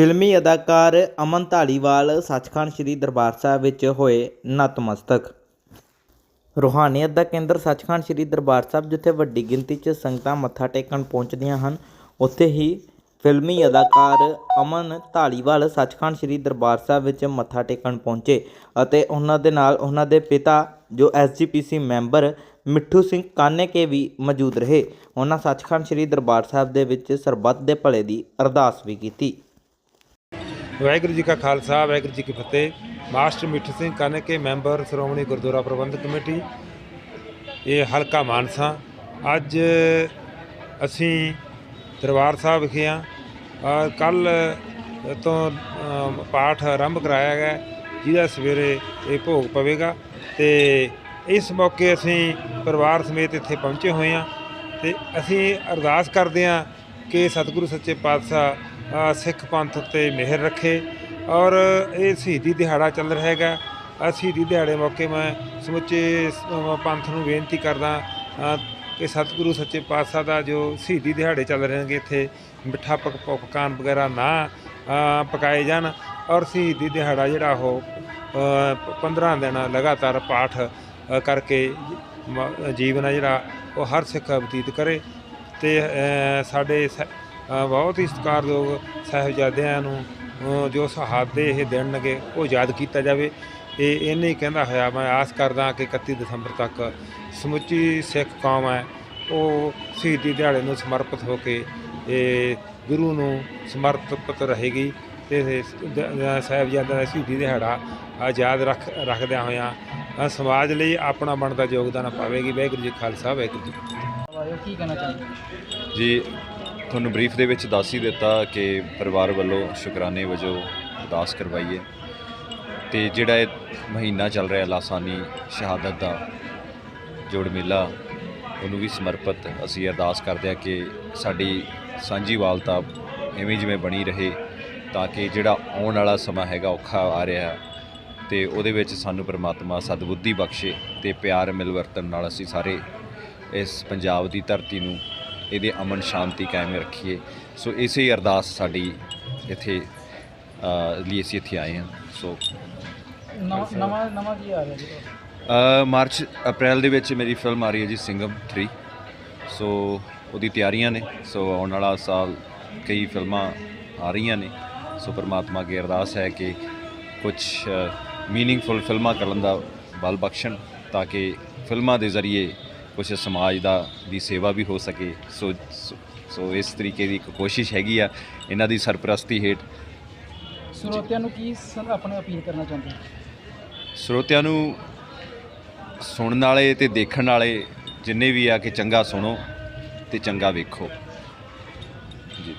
ਫਿਲਮੀ ਅਦਾਕਾਰ ਅਮਨ ਧਾਲੀਵਾਲ ਸੱਚਖੰਡ ਸ੍ਰੀ ਦਰਬਾਰ ਸਾਹਿਬ ਵਿੱਚ ਹੋਏ ਨਤਮਸਤਕ। ਰੂਹਾਨੀਅਤ ਦਾ ਕੇਂਦਰ ਸੱਚਖੰਡ ਸ੍ਰੀ ਦਰਬਾਰ ਸਾਹਿਬ, ਜਿੱਥੇ ਵੱਡੀ ਗਿਣਤੀ 'ਚ ਸੰਗਤਾਂ ਮੱਥਾ ਟੇਕਣ ਪਹੁੰਚਦੀਆਂ ਹਨ, ਉੱਥੇ ਹੀ ਫਿਲਮੀ ਅਦਾਕਾਰ ਅਮਨ ਧਾਲੀਵਾਲ ਸੱਚਖੰਡ ਸ੍ਰੀ ਦਰਬਾਰ ਸਾਹਿਬ ਵਿੱਚ ਮੱਥਾ ਟੇਕਣ ਪਹੁੰਚੇ ਅਤੇ ਉਹਨਾਂ ਦੇ ਨਾਲ ਉਹਨਾਂ ਦੇ ਪਿਤਾ, ਜੋ ਐਸਜੀਪੀਸੀ ਮੈਂਬਰ ਮਿੱਠੂ ਸਿੰਘ ਕਾਨੇਕੇ ਵੀ ਮੌਜੂਦ ਰਹੇ। ਉਹਨਾਂ ਸੱਚਖੰਡ ਸ੍ਰੀ ਦਰਬਾਰ ਸਾਹਿਬ ਦੇ ਵਿੱਚ ਸਰਬੱਤ ਦੇ ਭਲੇ ਦੀ ਅਰਦਾਸ ਵੀ ਕੀਤੀ। ਵਾਹਿਗੁਰੂ ਜੀ ਕਾ ਖਾਲਸਾ, ਵਾਹਿਗੁਰੂ ਜੀ ਕੀ ਫਤਿਹ। Master Mithu Singh Kanke, member Shiromani Gurdwara Prabandhak committee. ਇਹ ਹਲਕਾ ਮਾਨਸਾ। ਅੱਜ ਅਸੀਂ ਦਰਬਾਰ ਸਾਹਿਬ ਵਿਖੇ ਹਾਂ ਕੱਲ ਤੋਂ ਪਾਠ ਆਰੰਭ ਕਰਾਇਆ ਗਿਆ। ਜਿਹਦਾ ਸਵੇਰੇ ਇਹ ਭੋਗ ਪਵੇਗਾ। ਤੇ ਇਸ ਮੌਕੇ ਅਸੀਂ ਪਰਿਵਾਰ ਸਮੇਤ ਇੱਥੇ ਪਹੁੰਚੇ ਹੋਏ ਹਾਂ ਤੇ ਅਸੀਂ ਅਰਦਾਸ ਕਰਦੇ ਹਾਂ ਕਿ ਸਤਿਗੁਰੂ ਸੱਚੇ ਪਾਤਸ਼ਾਹ ਸਿੱਖ ਪੰਥ ਉੱਤੇ ਮਿਹਰ ਰੱਖੇ ਔਰ ਇਹ ਸ਼ਹੀਦੀ ਦਿਹਾੜਾ ਚੱਲ ਰਿਹਾ ਹੈਗਾ। ਸ਼ਹੀਦੀ ਦਿਹਾੜੇ ਮੌਕੇ ਮੈਂ ਸਮੁੱਚੇ ਪੰਥ ਨੂੰ ਬੇਨਤੀ ਕਰਦਾ ਕਿ ਸਤਿਗੁਰੂ ਸੱਚੇ ਪਾਤਸ਼ਾਹ ਦਾ ਜੋ ਸ਼ਹੀਦੀ ਦਿਹਾੜੇ ਚੱਲ ਰਹੇ ਨੇ ਇੱਥੇ, ਮਿੱਠਾ ਪਕ ਪਕਵਾਨ ਵਗੈਰਾ ਨਾ ਪਕਾਏ ਜਾਣ ਔਰ ਸ਼ਹੀਦੀ ਦਿਹਾੜਾ ਜਿਹੜਾ ਉਹ 15 ਦਿਨ ਲਗਾਤਾਰ ਪਾਠ ਕਰਕੇ ਜੀਵਨ ਆ ਜਿਹੜਾ ਉਹ ਹਰ ਸਿੱਖ ਬਤੀਤ ਕਰੇ ਤੇ ਸਾਡੇ ਸ- ਬਹੁਤ ਹੀ ਸਤਿਕਾਰਯੋਗ ਸਾਹਿਬਜ਼ਾਦਿਆਂ ਨੂੰ ਜੋ ਸ਼ਹਾਦਤ ਦੇ ਇਹ ਦਿਨ ਉਹ ਯਾਦ ਕੀਤਾ ਜਾਵੇ। ਇਹ ਇਹਨੇ ਹੀ ਕਹਿੰਦਾ ਹੋਇਆ, ਮੈਂ ਆਸ ਕਰਦਾ ਕਿ 31 ਦਸੰਬਰ ਤੱਕ ਸਮੁੱਚੀ ਸਿੱਖ ਕੌਮ ਹੈ। ਉਹ ਸ਼ਹੀਦੀ ਦਿਹਾੜੇ ਨੂੰ ਸਮਰਪਿਤ ਹੋ ਕੇ ਇਹ ਗੁਰੂ ਨੂੰ ਸਮਰਪਿਤ ਰਹੇਗੀ ਤੇ ਸਾਹਿਬਜ਼ਾਦਿਆਂ ਦਾ ਸ਼ਹੀਦੀ ਦਿਹਾੜਾ ਆਜ਼ਾਦ ਰੱਖ, ਰੱਖਦਿਆਂ ਹੋਇਆਂ ਸਮਾਜ ਲਈ ਆਪਣਾ ਬਣਦਾ ਯੋਗਦਾਨ ਪਾਵੇਗੀ। ਵਾਹਿਗੁਰੂ ਜੀ ਖਾਲਸਾ, ਵਾਹਿਗੁਰੂ ਜੀ ਕੀ ਕੀ ਕਹਿਣਾ ਚਾਹੁੰਦੇ ਜੀ, ਤੁਹਾਨੂੰ ਬਰੀਫ ਦੇ ਵਿੱਚ ਦੱਸ ਹੀ ਦਿੱਤਾ ਕਿ ਪਰਿਵਾਰ ਵੱਲੋਂ ਸ਼ੁਕਰਾਨੇ ਵਜੋਂ ਅਰਦਾਸ ਕਰਵਾਈ ਹੈ ਤੇ ਜਿਹੜਾ ਇਹ ਮਹੀਨਾ ਚੱਲ ਰਿਹਾ ਲਾਸਾਨੀ ਸ਼ਹਾਦਤ ਦਾ ਜੋੜ ਮੇਲਾ, ਉਹਨੂੰ ਵੀ ਸਮਰਪਿਤ ਅਸੀਂ ਅਰਦਾਸ ਕਰਦੇ ਹਾਂ ਕਿ ਸਾਡੀ ਸਾਂਝੀ ਵਾਲਤਾ ਐਵੇਂ ਜਿਵੇਂ ਬਣੀ ਰਹੇ ਤਾਂ ਕਿ ਜਿਹੜਾ ਆਉਣ ਵਾਲਾ ਸਮਾਂ ਹੈਗਾ, ਔਖਾ ਆ ਰਿਹਾ ਤੇ ਉਹਦੇ ਵਿੱਚ ਸਾਨੂੰ ਪ੍ਰਮਾਤਮਾ ਸਦਬੁੱਧੀ ਬਖਸ਼ੇ ਤੇ ਪਿਆਰ ਮਿਲਵਰਤਨ ਨਾਲ ਅਸੀਂ ਸਾਰੇ ਇਸ ਪੰਜਾਬ ਦੀ ਧਰਤੀ ਨੂੰ ਇਹਦੇ ਅਮਨ ਸ਼ਾਂਤੀ ਕਾਇਮ ਰੱਖੀਏ। ਸੋ ਇਸੇ ਹੀ ਅਰਦਾਸ ਸਾਡੀ ਇੱਥੇ ਲਈ ਅਸੀਂ ਇੱਥੇ ਆਏ ਹਾਂ। ਸੋ ਨਵਾਂ ਨਵਾਂ ਕੀ ਆ ਰਿਹਾ ਜੀ? ਅ, ਮਾਰਚ ਅਪ੍ਰੈਲ ਦੇ ਵਿੱਚ ਮੇਰੀ ਫਿਲਮ ਆ ਰਹੀ ਹੈ ਜੀ ਸਿੰਗਮ 3 ਸੋ ਉਹਦੀ ਤਿਆਰੀਆਂ ਨੇ। ਸੋ ਆਉਣ ਵਾਲਾ ਸਾਲ ਕਈ ਫਿਲਮਾਂ ਆ ਰਹੀਆਂ ਨੇ। ਸੋ ਪਰਮਾਤਮਾ ਅੱਗੇ ਅਰਦਾਸ ਹੈ ਕਿ ਕੁਝ ਮੀਨਿੰਗਫੁਲ ਫਿਲਮਾਂ ਕਰਨ ਦਾ ਬਲ ਬਖਸ਼ਣ ਤਾਂ ਕਿ ਫਿਲਮਾਂ ਦੇ ਜ਼ਰੀਏ ਕੁਝ ਸਮਾਜ ਦਾ ਦੀ ਸੇਵਾ ਵੀ ਹੋ ਸਕੇ। ਸੋ ਸੋ- ਇਸ ਤਰੀਕੇ ਦੀ ਇੱਕ ਕੋਸ਼ਿਸ਼ ਹੈਗੀ ਆ ਇਹਨਾਂ ਦੀ ਸਰਪ੍ਰਸਤੀ ਹੇਠ। ਸਰੋਤਿਆਂ ਨੂੰ ਕੀ ਆਪਣੇ ਅਪੀਲ ਕਰਨਾ ਚਾਹੁੰਦੇ ਸਰੋਤਿਆਂ ਨੂੰ ਸੁਣਨ ਵਾਲੇ ਤੇ ਦੇਖਣ ਵਾਲੇ ਜਿੰਨੇ ਵੀ ਆ ਕਿ ਚੰਗਾ ਸੁਣੋ ਤੇ ਚੰਗਾ ਵੇਖੋ। ਜੀ।